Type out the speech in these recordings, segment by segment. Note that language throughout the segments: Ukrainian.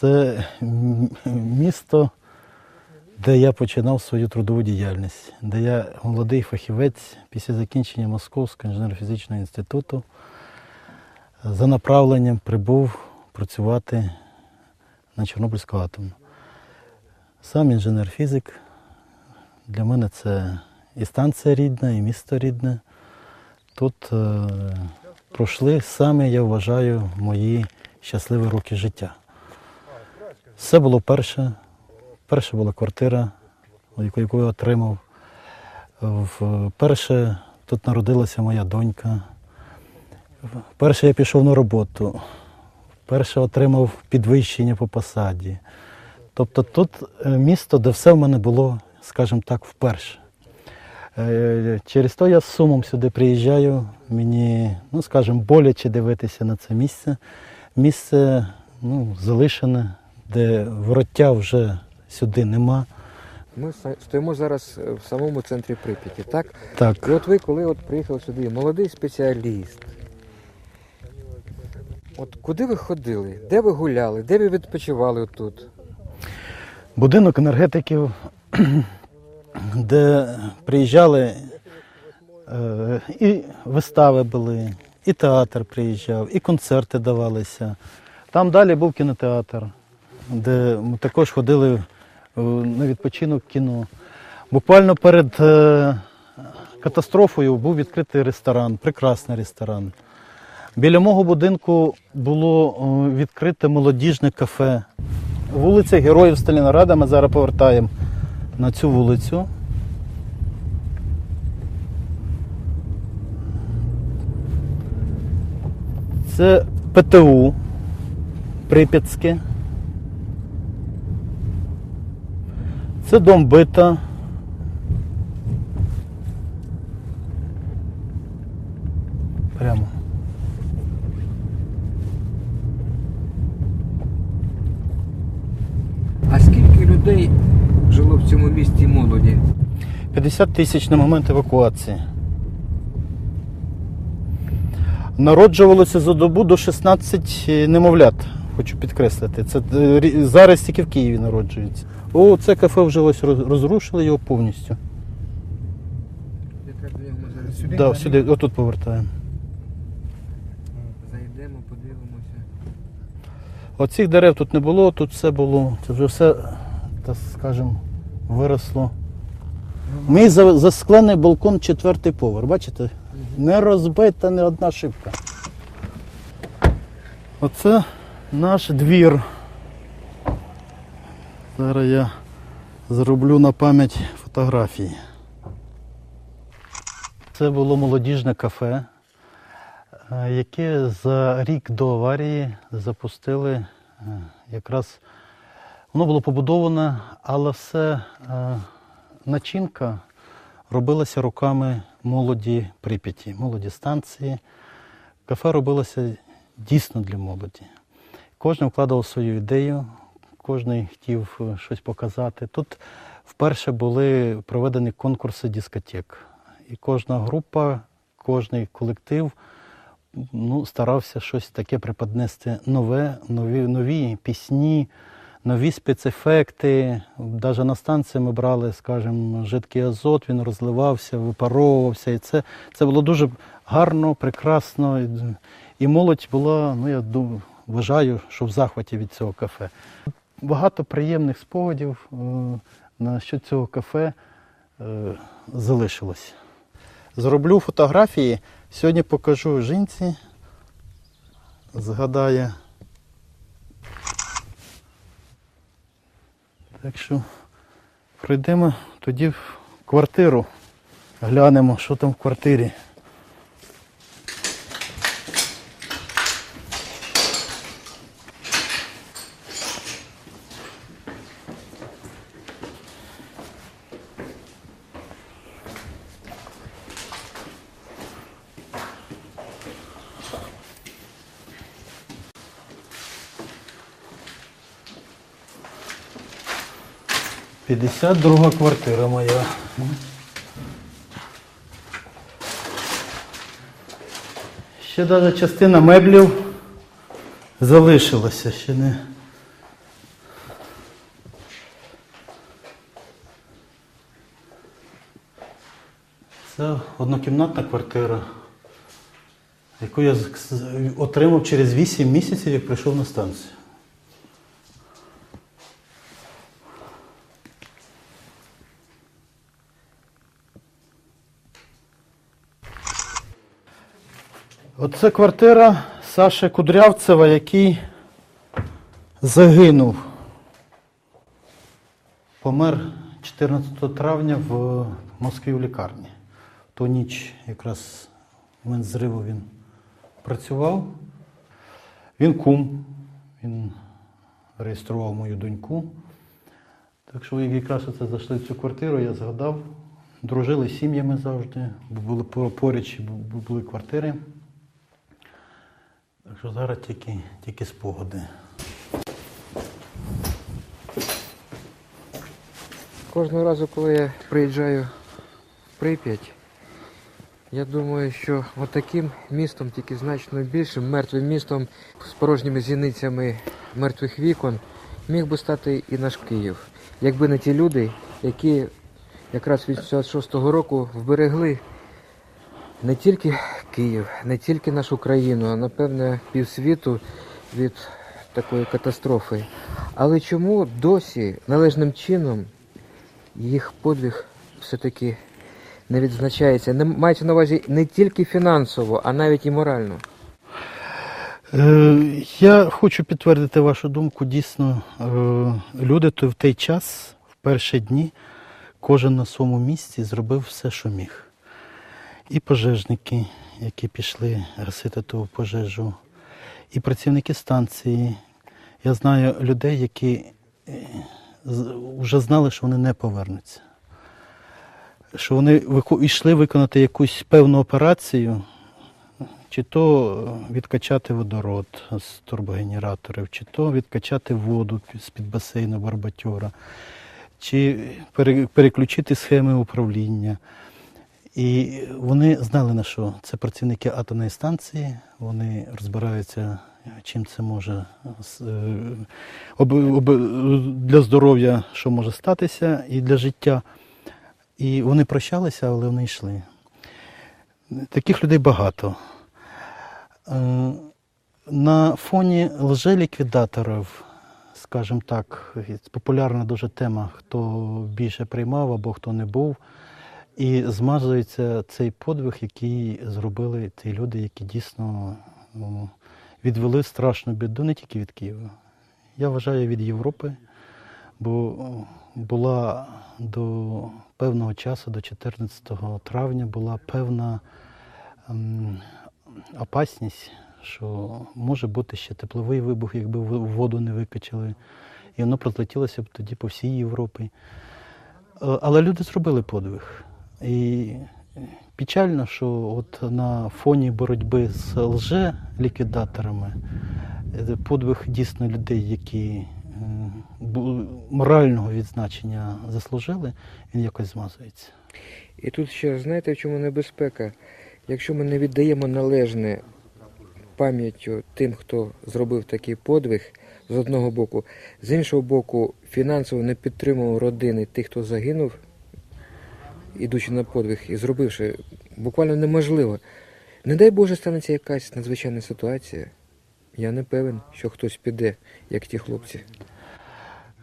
Це місто, де я починав свою трудову діяльність, де я молодий фахівець після закінчення Московського інженерно-фізичного інституту за направленням прибув працювати на Чорнобильську атомну. Сам інженер-фізик. Для мене це і станція рідна, і місто рідне. Тут е, пройшли саме, я вважаю, мої щасливі роки життя. Це було перше. Перша була квартира, яку, яку я отримав. Вперше тут народилася моя донька. Вперше я пішов на роботу. Вперше отримав підвищення по посаді. Тобто тут е, місто, де все в мене було, скажімо так, вперше. Е, Через то я з сумом сюди приїжджаю. Мені, ну скажімо, боляче дивитися на це місце. Місце ну, залишене, де вороття вже сюди нема. Ми стоїмо зараз е, в самому центрі Прип'яті, так? Так, І от ви, коли от приїхали сюди, молодий спеціаліст. От куди ви ходили? Де ви гуляли? Де ви відпочивали тут? будинок енергетиків, де приїжджали е, і вистави були, і театр приїжджав, і концерти давалися. Там далі був кінотеатр, де ми також ходили е, на відпочинок кіно. Буквально перед е, катастрофою був відкритий ресторан, прекрасний ресторан. Біля мого будинку було е, відкрите молодіжне кафе. Вулиця Героїв Сталінограда. Ми зараз повертаємо на цю вулицю. Це ПТУ Прип'ятське. Це дом бита. Прямо. А скільки людей жило в цьому місті молоді? 50 тисяч на момент евакуації. Народжувалося за добу до 16 немовлят, хочу підкреслити. Це е, зараз тільки в Києві народжується. О, це кафе вже ось розрушили його повністю. Сюди Да, сюди, отут повертаємо. зайдемо, подивимося. Оцих дерев тут не було, тут все було. Це вже все, так скажемо, виросло. Мій за- засклений балкон четвертий поверх, бачите? Не розбита ні одна шибка. Оце наш двір. Зараз я зроблю на пам'ять фотографії. Це було молодіжне кафе, е, яке за рік до аварії запустили е, якраз. Воно було побудоване, але все е, начинка робилася руками молоді Прип'яті, молоді станції. Кафе робилося дійсно для молоді. Кожен вкладав свою ідею, кожен хотів е, щось показати. Тут вперше були проведені конкурси дискотек. І кожна група, кожний колектив ну, старався щось таке преподнести нове, нові, нові пісні, нові спецефекти. Навіть на станції ми брали, скажімо, жидкий азот, він розливався, випаровувався. І це, це було дуже гарно, прекрасно. І молодь була, ну я думаю, вважаю, що в захваті від цього кафе. Багато приємних спогадів е, на що цього кафе е, залишилось. Зроблю фотографії. Сьогодні покажу жінці. Згадає. Так що прийдемо тоді в квартиру. Глянемо, що там в квартирі. 52 квартира моя. Ще навіть частина меблів залишилася, ще не. Це однокімнатна квартира, яку я отримав через 8 місяців, як прийшов на станцію. Оце квартира Саші Кудрявцева, який загинув. Помер 14 травня в Москві в лікарні. Ту ніч якраз в момент зриву він працював. Він кум, він реєстрував мою доньку. Так що як якраз оце зайшли в цю квартиру, я згадав, дружили сім'ями завжди, були поруч бу- бу- були квартири. Що зараз тільки, тільки спогади. Кожного разу, коли я приїжджаю в Прип'ять, я думаю, що отаким містом, тільки значно більшим, мертвим містом з порожніми зіницями мертвих вікон, міг би стати і наш Київ. Якби не ті люди, які якраз від 66-го року вберегли не тільки Київ, не тільки нашу країну, а напевне півсвіту від такої катастрофи. Але чому досі належним чином їх подвиг все-таки не відзначається. Не мається на увазі не тільки фінансово, а навіть і морально. Е, Я хочу підтвердити вашу думку. Дійсно, е, люди то в той час, в перші дні, кожен на своєму місці зробив все, що міг. І пожежники, які пішли гасити ту пожежу, і працівники станції. Я знаю людей, які е, вже знали, що вони не повернуться. Що вони йшли виконати якусь певну операцію, чи то відкачати водород з турбогенераторів, чи то відкачати воду з-під басейну барбатьора, чи переключити схеми управління. І вони знали на що це працівники атомної станції, вони розбираються, чим це може е, для здоров'я, що може статися, і для життя. І вони прощалися, але вони йшли. Таких людей багато. Е, На фоні лжеліквідаторів, скажімо так, популярна дуже тема, хто більше приймав або хто не був. І змазується цей подвиг, який зробили ті люди, які дійсно ну, відвели страшну біду не тільки від Києва. Я вважаю від Європи, бо була до певного часу, до 14 травня, була певна ем, опасність, що може бути ще тепловий вибух, якби воду не викачали. І воно прозлетілося б тоді по всій Європі. Е, Але люди зробили подвиг. І печально, що от на фоні боротьби з лже-ліквідаторами е, подвиг дійсно людей, які е, морального відзначення заслужили, він якось змазується. І тут ще знаєте, в чому небезпека? Якщо ми не віддаємо належне пам'яттю тим, хто зробив такий подвиг з одного боку, з іншого боку, фінансово не підтримував родини тих, хто загинув, ідучи на подвиг і зробивши, буквально неможливо. Не дай Боже, станеться якась надзвичайна ситуація. Я не певен, що хтось піде, як ті хлопці.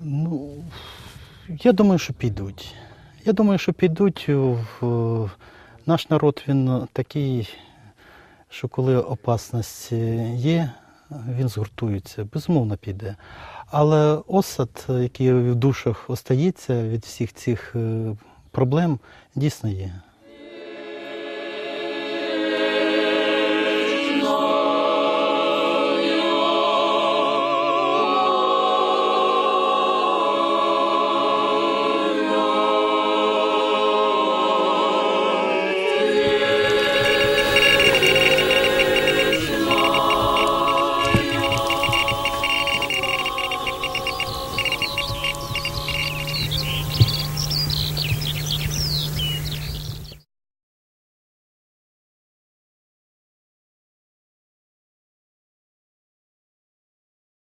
Ну, я думаю, що підуть. Я думаю, що підуть. Наш народ він такий, що коли опасність є, він згуртується, безумовно піде. Але осад, який в душах остається від всіх цих е, проблем, дійсно є.